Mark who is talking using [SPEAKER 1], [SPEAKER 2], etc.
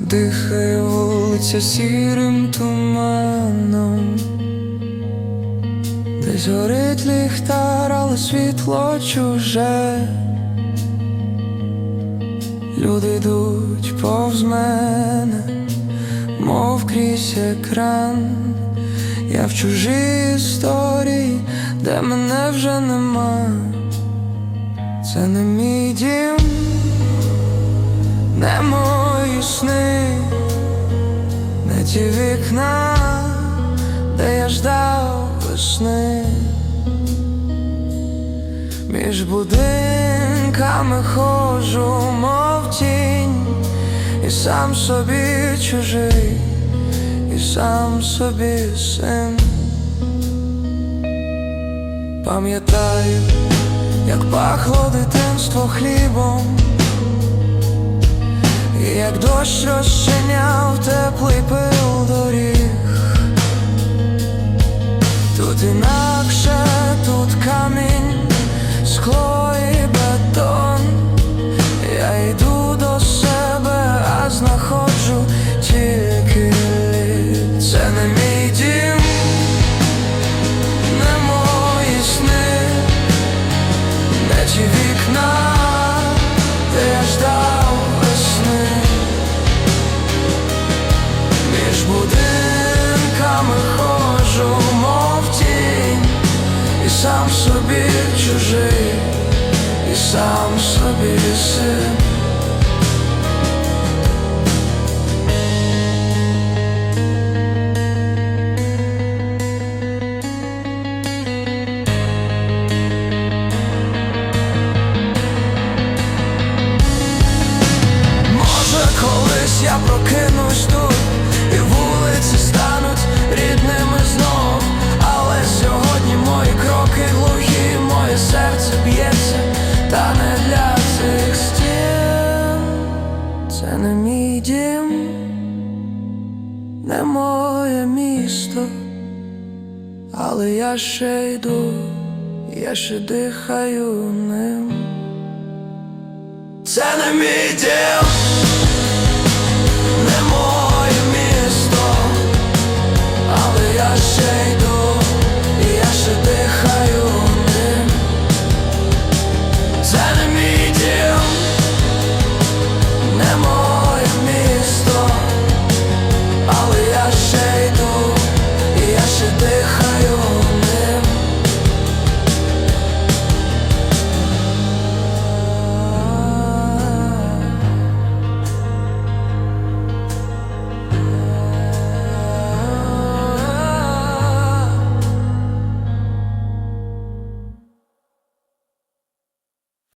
[SPEAKER 1] дихає вулиця сірим туманом, десь горить ліхтар, але світло чуже. Люди йдуть повз мене, мов крізь екран. Я в чужій історії, де мене вже нема. Це не мій дім, не сни, не ті вікна, де я ждав весни. Між будинками ходжу, мов тінь, і сам собі чужий, і сам собі син. Пам'ятаю, як пахло дитинство хлібом, як дощ розчиняв теплий пил не моє місто, але я ще йду, я ще дихаю ним. Це не мій дім